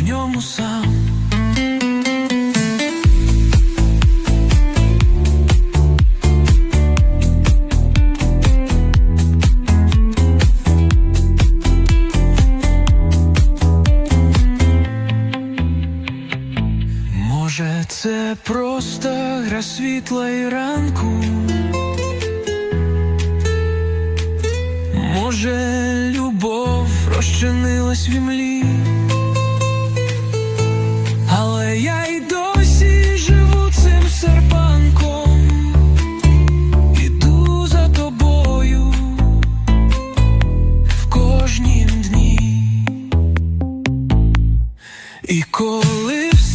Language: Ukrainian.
в ньому сам. Це просто гра світла і ранку. Може, любов розчинилась в імлі. І коли все